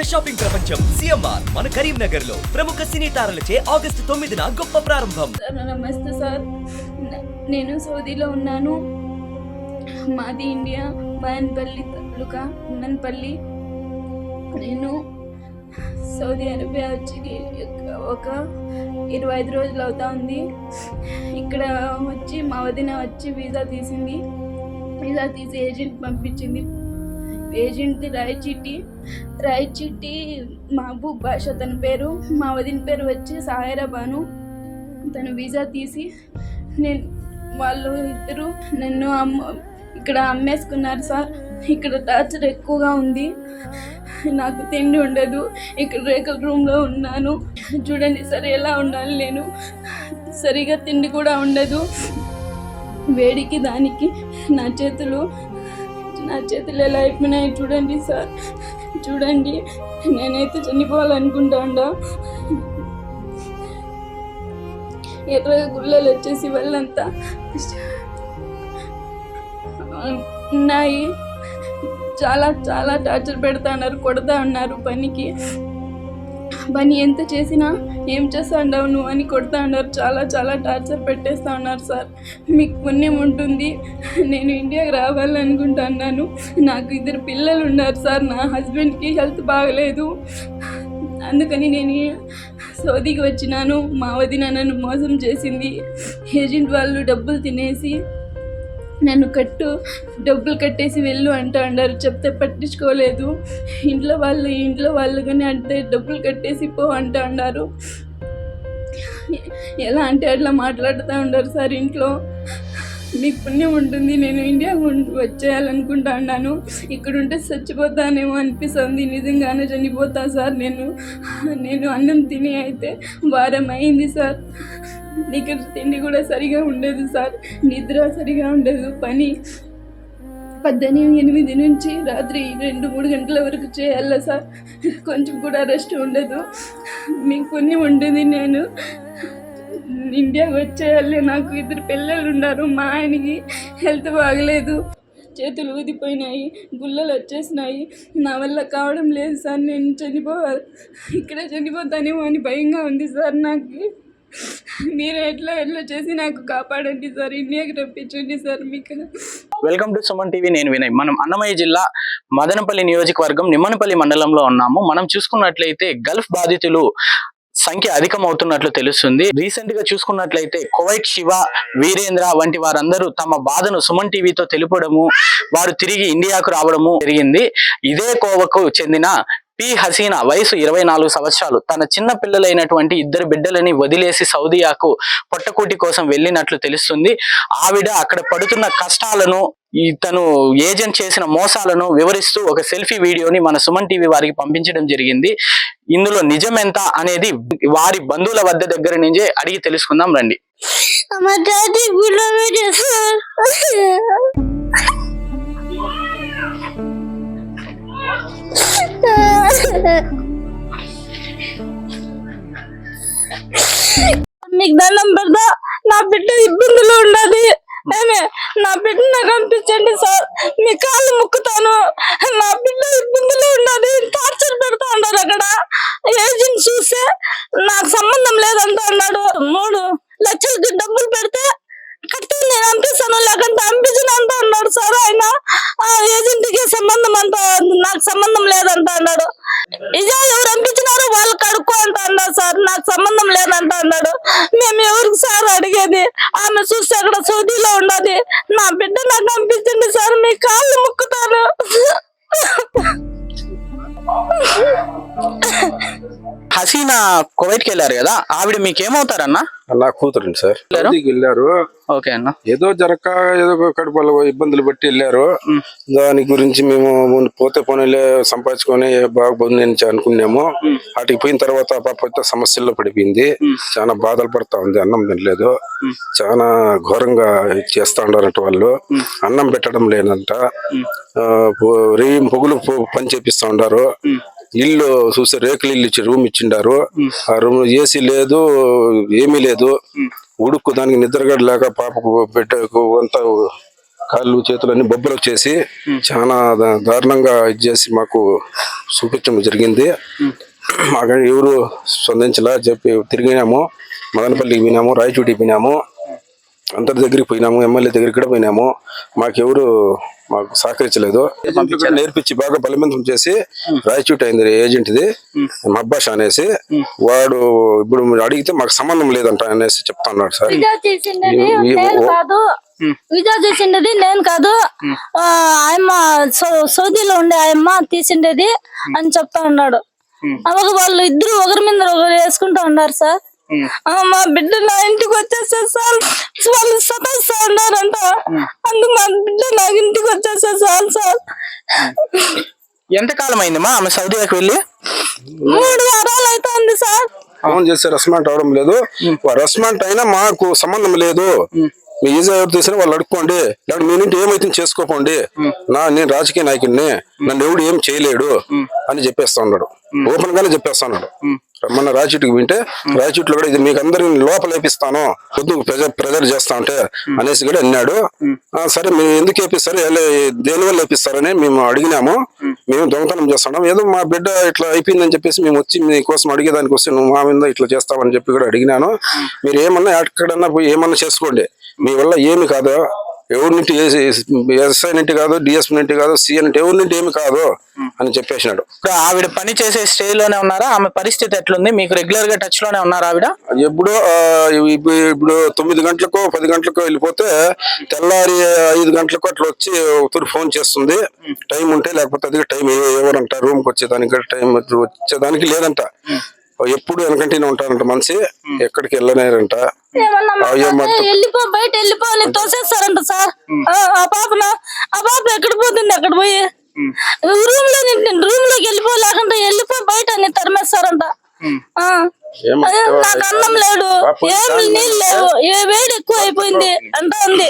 పెద్ద షాపింగ్ ప్రపంచం సిఎంఆర్ మన కరీంనగర్లో ప్రముఖ సినీ తారలచే ఆగస్టు తొమ్మిదిన గొప్ప ప్రారంభం. సార్ నమస్తే సార్. నేను సౌదీలో ఉన్నాను. మాది ఇండియా మయన్పల్లి తాలూకా మయన్పల్లి నేను సౌదీ అరేబియా వచ్చి ఒక ఇరవై ఐదు రోజులు అవుతా ఉంది. ఇక్కడ వచ్చి మా వదిన వచ్చి వీసా తీసింది. వీసా తీసి ఏజెంట్ పంపించింది. ఏజెంట్ది రాయచిట్టి రాయచిట్టి మహబూబ్ భాష తన పేరు మా వదిన పేరు వచ్చి సాయిరా బాను తను వీసా తీసి నేను వాళ్ళు ఇద్దరు నన్ను అమ్మ ఇక్కడ అమ్మేసుకున్నారు సార్. ఇక్కడ టార్చర్ ఎక్కువగా ఉంది. నాకు తిండి ఉండదు. ఇక్కడ రేకుల రూమ్లో ఉన్నాను. చూడండి సార్ ఎలా ఉండాలి నేను. సరిగా తిండి కూడా ఉండదు. వేడికి దానికి నా చేతులు నా చేతులు ఎలా అయిపోయినాయి చూడండి సార్. చూడండి నేనైతే చనిపోవాలనుకుంటాడా. ఎర్ర గుళ్ళలు వచ్చేసి వాళ్ళంతా ఉన్నాయి. చాలా చాలా టార్చర్ పెడతా ఉన్నారు కొడతా ఉన్నారు పనికి. బని ఎంత చేసినా ఏం చేస్తా ఉండవు నువ్వు అని కొడతా ఉన్నారు చాలా చాలా టార్చర్ పెట్టేస్తా ఉన్నారు సార్. మీకు పుణ్యం ఉంటుంది. నేను ఇండియాకి రావాలనుకుంటున్నాను. నాకు ఇద్దరు పిల్లలు ఉన్నారు సార్. నా హస్బెండ్కి హెల్త్ బాగలేదు. అందుకని నేను సౌదీకి వచ్చినాను. మా వదిన నన్ను మోసం చేసింది. ఏజెంట్ వాళ్ళు డబ్బులు తినేసి నన్ను కట్టు డబ్బులు కట్టేసి వెళ్ళు అంటూ అన్నారు. చెప్తే పట్టించుకోలేదు. ఇంట్లో వాళ్ళు ఇంట్లో వాళ్ళు కానీ అంటే డబ్బులు కట్టేసి పో అంటూ అన్నారు. ఎలా అంటే అట్లా మాట్లాడుతూ ఉన్నారు సార్ ఇంట్లో. మీకు పుణ్యం ఉంటుంది నేను ఇండియా వచ్చేయాలనుకుంటా ఉన్నాను ఇక్కడ ఉంటే చచ్చిపోతానేమో అనిపిస్తుంది. నిజంగానే చనిపోతా సార్ నేను. నేను అన్నం తిని అయితే వారం అయింది సార్. ఇక్కడ తిండి కూడా సరిగా ఉండదు సార్. నిద్ర సరిగా ఉండదు. పని పద్దెనిమిది ఎనిమిది నుంచి రాత్రి రెండు మూడు గంటల వరకు చేయాలా సార్. కొంచెం కూడా రెస్ట్ ఉండదు. మీకు కొన్ని ఉండేది నేను ఇండియాకి వచ్చేయాలి. నాకు ఇద్దరు పిల్లలు ఉన్నారు. మా ఆయనకి హెల్త్ బాగలేదు. చేతులు ఊదిపోయినాయి. గుల్లలు వచ్చేసినాయి. నా వల్ల కావడం లేదు సార్. నేను చనిపోవాలి ఇక్కడే చనిపోతానేమో అని భయంగా ఉంది సార్ నాకు. మీరు ఎట్లా ఎట్లా చేసి నాకు కాపాడండి సార్? ఇండియాకి రప్పించండి సార్ మీకు. వెల్కమ్ టు సుమన్ టీవీ నేను వినయ్. మనం అన్నమయ్య జిల్లా మదనపల్లి నియోజకవర్గం నిమ్మనపల్లి మండలంలో ఉన్నాము. మనం చూసుకున్నట్లయితే గల్ఫ్ బాధితులు సంఖ్య అధికమవుతున్నట్లు తెలుస్తుంది. రీసెంట్గా చూసుకున్నట్లయితే కువైట్ శివ వీరేంద్ర వంటి వారందరూ తమ బాధను సుమన్ టీవీతో తెలుపడము వారు తిరిగి ఇండియాకు రావడము జరిగింది. ఇదే కోవకు చెందిన పి హసీనా వయసు ఇరవై నాలుగు సంవత్సరాలు. తన చిన్న పిల్లలైనటువంటి ఇద్దరు బిడ్డలని వదిలేసి సౌదియాకు పొట్టకూటి కోసం వెళ్ళినట్లు తెలుస్తుంది. ఆవిడ అక్కడ పడుతున్న కష్టాలను తను ఏజెంట్ చేసిన మోసాలను వివరిస్తూ ఒక సెల్ఫీ వీడియోని మన సుమన్ టీవీ వారికి పంపించడం జరిగింది. ఇందులో నిజం ఎంత అనేది వారి బంధువుల వద్ద దగ్గర నుంచే అడిగి తెలుసుకుందాం రండి. మీకు దండం పెడతా. నా బిడ్డ ఇబ్బందులు ఉండదు. నా బిడ్డ నాకు అనిపించండి సార్. మీ కాళ్ళు ముక్కు నా బిడ్డ ఇబ్బందులు ఉండదు టార్చర్ పెడతా ఉన్నారు అక్కడ ఏజెంట్ చూస్తే నాకు సంబంధం లేదంట అన్నాడు మూడు లక్షలకి డబ్బులు పెడితే కట్టి నేను పంపిస్తాను లేకంటే పంపించను అంట అన్నాడు సార్ ఆయన ఆ ఏజెంట్కి సంబంధం అంట నాకు సంబంధం లేదంట అన్నాడు. ఇదే ఎవరు పంపించినారు వాళ్ళు కడుక్కో అంట అన్నాడు సార్. నాకు సంబంధం లేదంట అన్నాడు. మేము ఎవరికి సార్ అడిగేది? ఆమె చూస్తే అక్కడ సౌదీలో ఉన్నది. నా బిడ్డ నాకు పంపించండి సార్. మీ కాళ్ళు ముక్కుతాను. హసీనా కువైట్కి వెళ్ళారు కదా ఆవిడ మీకేమవుతారన్నా? నా కూతురండి సార్. వెళ్ళారు? సౌదీకి వెళ్ళారు ఓకే అన్న. ఏదో జరక ఏదో కడుపులో ఇబ్బందులు బట్టి వెళ్ళారు. దాని గురించి మేము పోతే పోనీలే సంపాదించుకొని బాగుంది అని అనుకున్నాము. అటుకి పోయిన తర్వాత పాప సమస్యల్లో పడిపోయింది. చాలా బాధలు పడతా ఉంది అన్నం తినలేదు. చాలా ఘోరంగా చేస్తా ఉండారంట వాళ్ళు. అన్నం పెట్టడం లేదంట. రేయం పొగులు పని చేపిస్తా ఉండారు ఇల్లు చూస్తే రేకులు ఇల్లు ఇచ్చి రూమ్ ఇచ్చిండారు. ఆ రూమ్ ఏసీ లేదు ఏమీ లేదు. ఉడుకు దానికి నిద్రగడ లేక పాపకు పెట్టకు అంతా కాళ్ళు చేతులు అన్ని బొబ్బలు వచ్చేసి చాలా దారుణంగా ఇది చేసి మాకు చూపించడం జరిగింది. మాకు ఎవరు స్పందించలా చెప్పి తిరిగినాము. మదనపల్లికి పోయినాము రాయచూటికి పోయినాము. అందరి దగ్గరికి పోయినాము ఎమ్మెల్యే దగ్గరికి కూడా పోయినాము. మాకెవరు మాకు సహకరించలేదు. నేర్పించి బాగా బలవంతం చేసి రాయచూటి అయింది ఏజెంట్ది. మబ్బాష్ అనేసి వాడు ఇప్పుడు మీరు అడిగితే మాకు సంబంధం లేదంట అనేసి చెప్తున్నాడు సార్. విజా చేసిండేది నేను కాదు. విజా చేసిండేది నేను కాదు. ఆ, ఆయమ్మ సౌ- సౌదీలో ఉండే ఆయమ్మ తీసిండేది అని చెప్తా ఉన్నాడు. అలాగే వాళ్ళు ఇద్దరు ఒకరి మీద ఒకరు వేసుకుంటా ఉన్నారు సార్. మా బిడ్డ నా ఇంటికి వచ్చేసారు సార్. వాళ్ళు సతాయిస్తా ఉన్నారంట అందుకు మా బిడ్డ నా ఇంటికి వచ్చేసారు సార్ సార్. ఎంత కాలం అయిందమ్మా ఆమె సౌదీకి వెళ్ళి? మూడు వారాలు అవుతుంది సార్. ఫోన్ చేస్తే రెస్పాండ్ అవడం లేదు. రెస్పాండ్ అయినా మాకు సంబంధం లేదు. మీ ఈజీ ఎవరు తీసినా వాళ్ళు అడుక్కోండి. లేకపోతే మీ నుండి ఏమైతే చేసుకోకండి. నా నేను రాజకీయ నాయకుడిని. నన్ను ఎవడు ఏం చేయలేడు అని చెప్పేస్తా ఉన్నాడు. ఓపెన్ గానే చెప్పేస్తా ఉన్నాడు. మొన్న రాయచూటికి వింటే రాయచూట్లో కూడా ఇది మీకు అందరికి లోపల వేపిస్తాను పొద్దు ప్రెజర్ ప్రెజర్ చేస్తా ఉంటే అనేసి కూడా అన్నాడు. సరే మీరు ఎందుకు వేపిస్తారు? ఎలా- దేని వల్ల వేపిస్తారని మేము అడిగినాము. మేము. దొంగతనం చేస్తున్నాం. ఏదో మా బిడ్డ ఇట్లా అయిపోయిందని చెప్పేసి మేము వచ్చి మీకోసం అడిగేదానికి వస్తే నువ్వు మా మీద ఇట్లా చేస్తావని చెప్పి కూడా అడిగినాను. మీరు ఏమన్నా ఎక్కడన్నా పోయి ఏమన్నా చేసుకోండి. మీ వల్ల ఏమి కాదు. ఎవరి నుండి ఎస్ఐ నుండి కాదు డిఎస్పీ నుండి కాదు సీఎం నుండి ఎవరి నుండి ఏమి కాదు అని చెప్పేసినాడు. ఇప్పుడు ఆవిడ పని చేసే స్టేజ్లోనే ఉన్నారా? ఆమె పరిస్థితి ఎట్లుంది? మీకు రెగ్యులర్గా టచ్లోనే ఉన్నారా ఆవిడ? ఎప్పుడు ఇప్పుడు తొమ్మిది గంటలకు పది గంటలకు వెళ్ళిపోతే తెల్లారి ఐదు గంటలకు అట్లా వచ్చి ఒకరు ఫోన్ చేస్తుంది. టైం ఉంటే లేకపోతే అది టైం ఎవరంట రూమ్కి వచ్చేదానికి టైం వచ్చేదానికి లేదంట. ఎప్పుడు వెనకంటేనే ఉంటారంట మనిషి. ఎక్కడికి మాట్లా- వెళ్ళిపో బయట వెళ్ళిపో తోసేస్తారంట సార్. ఆ, ఆ పాపన ఆ పాప ఎక్కడ పోతుంది? అక్కడ పోయి. రూమ్లో రూమ్లోకి వెళ్ళిపో లేకుంటే వెళ్ళిపో బయట అని తరిమేస్తారంట. నాకు అన్నం లేడు. పాపం ఏం చాలా నీళ్ళు లేవు. ఏ వేడి ఎక్కువ అయిపోయింది అంట ఉంది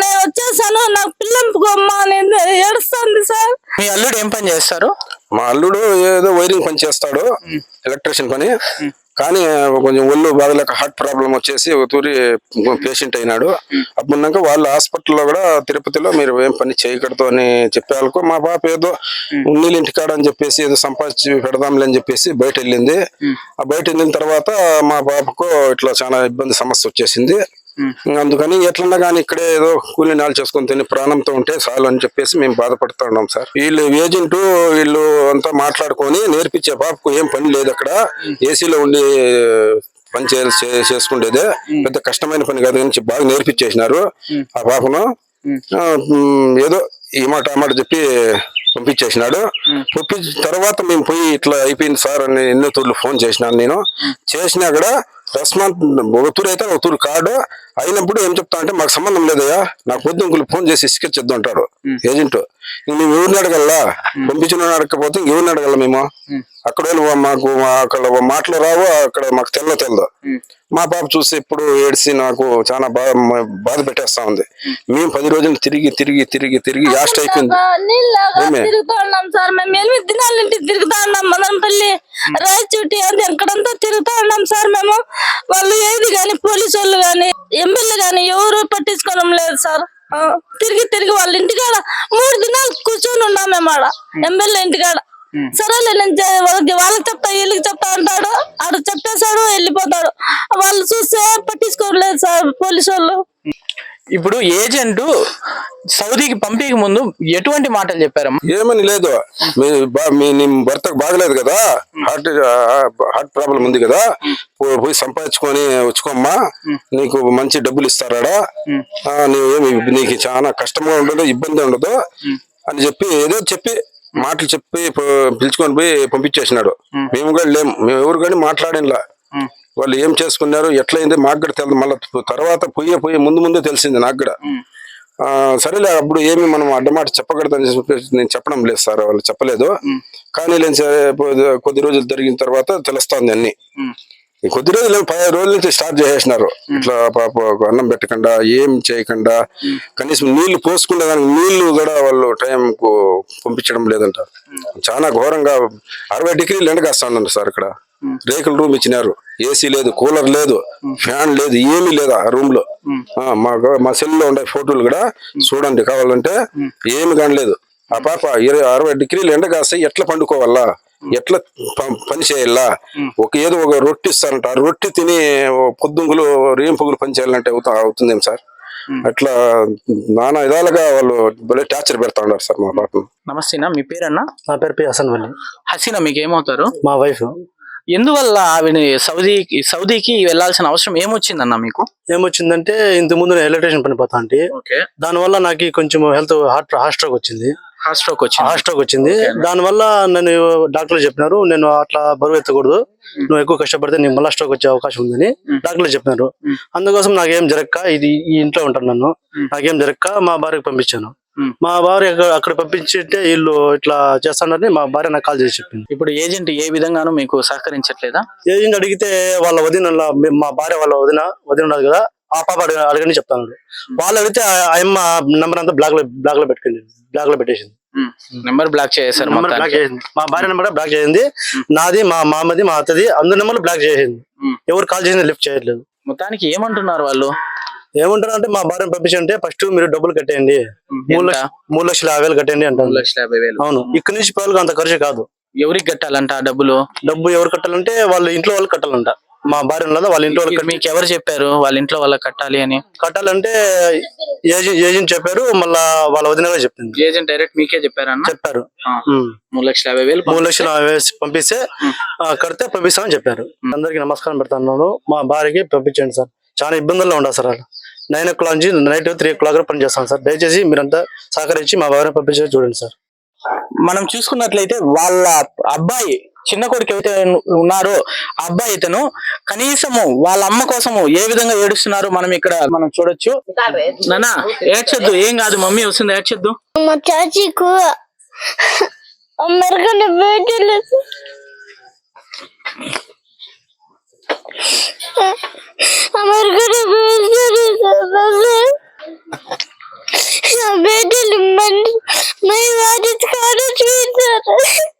నేను వచ్చేసాను నాకు పిల్లంపుకోమ్మా అని ఏడుస్తుంది సార్. మీ అల్లుడు ఏం పని చేస్తారు? మా అల్లుడు ఏదో వైరింగ్ పని చేస్తాడు ఎలక్ట్రీషియన్ పని. కానీ కొంచెం ఒళ్ళు బాగలేక హార్ట్ ప్రాబ్లం వచ్చేసి ఒక తూరి పేషెంట్ అయినాడు. అప్పుడున్నాక వాళ్ళ హాస్పిటల్లో కూడా తిరుపతిలో మీరు ఏం పని చేయకూడదు అని చెప్పేందుకు మా పాప ఏదో ఉన్నీళ్ళ ఇంటికాడ అని చెప్పేసి ఏదో సంపాదించి పెడదాంలే అని చెప్పేసి బయట వెళ్ళింది ఆ బయట వెళ్ళిన తర్వాత మా పాపకు ఇట్లా చాలా ఇబ్బంది సమస్య వచ్చేసింది. అందుకని ఎట్లన్నా కానీ ఇక్కడే ఏదో కూలి నాలు చేసుకొని తిని ప్రాణంతో ఉంటే చాలు అని చెప్పేసి మేము బాధపడుతూ ఉన్నాం సార్. వీళ్ళు ఏజెంట్ వీళ్ళు అంతా మాట్లాడుకొని నేర్పించే పాపకు ఏం పని లేదు అక్కడ. ఏసీలో ఉండి పని చేసుకుండేదే. పెద్ద కష్టమైన పని కాదు అని చెప్పి బాగా నేర్పించేసినారు ఆ పాపను ఏదో ఈ మాట ఆ మాట చెప్పి పంపించేసినాడు. పంపించిన తర్వాత మేము పోయి ఇట్లా అయిపోయింది సార్ అని ఎన్నో తూర్లు ఫోన్ చేసినాను నేను. చేసినా కూడా దస్ మంత్ తూరు అయితే ఒక కార్డు కాడు అయినప్పుడు ఏం చెప్తా అంటే మాకు సంబంధం లేదయ్యా. నాకు పొద్దు ఫోన్ చేసి ఇసుకొచ్చేద్దాం అంటాడు. ఏజెంట్. ఇంక మేము ఎవరిని అడగల్లా? పంపించిన అడగకపోతే ఎవరిని అడగల మేము? అక్కడ వాళ్ళు మాకు మా- అక్కడ మాటలు రావు అక్కడ మాకు తెల్ల తెల్లదు మా పాప చూస్తే ఇప్పుడు ఏడ్చి నాకు చాలా బాధ బాధ పెట్టేస్తా ఉంది. మేము పది రోజులు తిరిగి తిరిగి తిరిగి తిరిగి యాస్ట్ అయిపోయింది? తిరుగుతా ఉన్నాం మదనపల్లి రాయచూటి అది ఎక్కడంతా తిరుగుతా ఉన్నాం సార్ మేము. వాళ్ళు ఏది కానీ పోలీసు వాళ్ళు కానీ ఎమ్మెల్యే కానీ ఎవరు పట్టించుకోవడం లేదు సార్. తిరిగి తిరిగి వాళ్ళ ఇంటికాడ మూడు దినాలు కూర్చొని ఉన్నాం మేము ఆడ. ఎమ్మెల్యే ఇంటికాడ. సరేలే నేను వాళ్ళకి వాళ్ళకి చెప్తా వీళ్ళకి చెప్తా అంటాడు. ఆడ చెప్పేశాడు వెళ్ళిపోతాడు. వాళ్ళు చూస్తే పట్టించుకోవట్లేదు సార్ పోలీసు వాళ్ళు. ఇప్పుడు ఏజెంట్ సౌదీకి పంపించక ముందు ఎటువంటి మాటలు చెప్పారమ్మా? ఏమని లేదు. మీ బా- మీ నీ భర్తకు బాగలేదు కదా? హార్ట్ హార్ట్ ప్రాబ్లం ఉంది కదా? పో- పోయి సంపాదించుకొని వచ్చుకోమ్మా. నీకు మంచి డబ్బులు ఇస్తారాడా? నీకు చాలా కష్టంగా ఉండదు ఇబ్బంది ఉండదు అని చెప్పి ఏదో చెప్పి మాటలు చెప్పి పిలుచుకొని పోయి పంపించేసినాడు. మేము. కూడా లేము మేము ఎవరు కానీ మాట్లాడినలా. వాళ్ళు ఏం చేసుకున్నారు ఎట్లయింది మాకు కూడా తెలియదు మళ్ళీ తర్వాత పోయే పోయే ముందు ముందే తెలిసింది నాకు కూడా. ఆ, సరేలే అప్పుడు ఏమి మనం అడ్డమాట చెప్పకూడదని చెప్పేసి నేను చెప్పడం లేదు సార్ వాళ్ళు చెప్పలేదు. కానీ లేని సరే కొద్ది- రోజులు జరిగిన తర్వాత తెలుస్తుంది అన్ని. కొద్ది రోజులు ఏం పది రోజుల నుంచి స్టార్ట్ చేసేసినారు. ఇట్లా పాప అన్నం పెట్టకుండా ఏం చేయకుండా కనీసం నీళ్ళు పోసుకునే దానికి నీళ్ళు కూడా వాళ్ళు టైం కు పంపించడం లేదంట. చాలా ఘోరంగా అరవై డిగ్రీలు ఎండ కాస్తా ఉన్నారు సార్ ఇక్కడ. రేకుల రూమ్ ఇచ్చినారు. ఏసీ లేదు కూలర్ లేదు ఫ్యాన్ లేదు ఏమీ లేదు ఆ రూమ్లో మా సెల్లో ఉండే ఫోటోలు కూడా చూడండి కావాలంటే ఏమి కానలేదు. ఆ పాప ఇరవై అరవై డిగ్రీలు ఎండ కాస్తే ఎట్లా పండుకోవాలా? ఎట్లా ప- పని చేయాలా ఒక ఏదో ఒక రొట్టి ఇస్తారంట. ఆ రొట్టి తిని పొద్దుంగులు రేంపుగులు పని చేయాలంటే అవుతా అవుతుందేం సార్? అట్లా నానా విధాలుగా వాళ్ళు భలే టార్చర్ పెడతా ఉన్నారు సార్ మా పాపను. నమస్తేనా మీ పేరన్నా? నా పేరు పి హసన్ వల్లి హసీనా మీకు ఏమవుతారు మా వైఫ్. ఎందువల్ల ఆవిడ సౌదీకి సౌదీకి వెళ్ళాల్సిన అవసరం? ఏమొచ్చిందన్న మీకు? ఏమొచ్చిందంటే ఇంత ముందు నేను ఎలక్ట్రీషియన్ పని పోతా అంటే ఓకే. దానివల్ల నాకు కొంచెం హెల్త్ హార్ట్ హార్ట్ స్ట్రోక్ వచ్చింది. హార్ట్ స్ట్రోక్ వచ్చింది. హార్ట్ స్ట్రోక్ వచ్చింది. దానివల్ల నన్ను డాక్టర్లు చెప్పినారు నేను అట్లా బరువు ఎత్తకూడదు. నువ్వు ఎక్కువ కష్టపడితే నీకు మళ్ళా స్ట్రోక్ వచ్చే అవకాశం ఉందని డాక్టర్లు చెప్పినారు. అందుకోసం నాకేం జరగక ఇది ఈ ఇంట్లో ఉంటాను నన్ను. నాకేం జరగక మా భార్యకు పంపించాను. మ్. భార్య అక్కడ- పంపించింటే వీళ్ళు ఇట్లా చేస్తానని మా భార్య నాకు కాల్ చేసి చెప్పింది. ఇప్పుడు ఏజెంట్ ఏ విధంగానూ మీకు సహకరించట్లేదా? ఏజెంట్ అడిగితే వాళ్ళ వదిన మా భార్య వాళ్ళ వదిన వదిన ఉన్నది కదా. ఆ పాప అడగ- అడగని చెప్తాను. వాళ్ళు అడిగితే ఆ- ఆ అమ్మ నెంబర్ అంతా బ్లాక్లో బ్లాక్లో పెట్టుకుంది. బ్లాక్లో పెట్టేసింది. నెంబర్ బ్లాక్ చేశారు నెంబర్ బ్లాక్ చేసింది. మా భార్య నెంబర్ బ్లాక్ చేసింది. నాది మా మామది మా అత్తది అందరి నెంబర్లు బ్లాక్ చేసింది. మ్. ఎవరు కాల్ చేసింది లిఫ్ట్ చేయట్లేదు. మొత్తానికి ఏమంటున్నారు వాళ్ళు? ఏమంటారు అంటే మా భార్యను పంపించంటే ఫస్ట్ మీరు డబ్బులు కట్టేయండి. మూడు? లక్ష మూడు లక్షల యాభై వేలు కట్టండి అంటారు. లక్షల యాభై వేలు. అవును. ఇక్కడి నుంచి పిల్లలకి అంత ఖర్చు కాదు. ఎవరికి కట్టాలంట ఆ డబ్బులు? డబ్బు ఎవరు కట్టాలంటే వాళ్ళ ఇంట్లో వాళ్ళు కట్టాలంట. మా భార్య ఉన్నదా? వాళ్ళ ఇంట్లో వాళ్ళు ఇది మీకు ఎవరు చెప్పారు? వాళ్ళ ఇంట్లో వాళ్ళకి కట్టాలి అని? కట్టాలంటే ఏజెంట్ ఏజెంట్ చెప్పారు మళ్ళా వాళ్ళ వదిన కూడా చెప్పింది. ఏజెంట్ డైరెక్ట్ మీకే చెప్పారన్న చెప్పారు. ఉమ్. మూడు లక్షల యాభై వేలు మూడు లక్షలు వేసి పంపిస్తే ఆ, కడితే పంపిస్తామని చెప్పారు. అందరికి నమస్కారం పెడతాను మా భార్యకి పంపించండి సార్. చాలా ఇబ్బందుల్లో ఉండాలి సార్ వాళ్ళు నైన్ ఓ క్లాక్ నుంచి నైట్ త్రీ ఓ క్లాక్ పని చేస్తాను సార్. దయచేసి మీరంతా సహకరించి మా భార్య పంపించేది చూడండి సార్. మనం చూసుకున్నట్లయితే వాళ్ళ అబ్బాయి చిన్న కొడుకు అయితే ఉన్నారో అబ్బాయి ఇతను కనీసము వాళ్ళ అమ్మ కోసము ఏ విధంగా ఏడుస్తున్నారు మనం ఇక్కడ మనం చూడొచ్చు. నానా ఏడ్చొద్దు. ఏం కాదు మమ్మీ వస్తుంది ఏడ్చొద్దు. మా చాచీకు అమెరికన్ అమెరికన్ చూసారు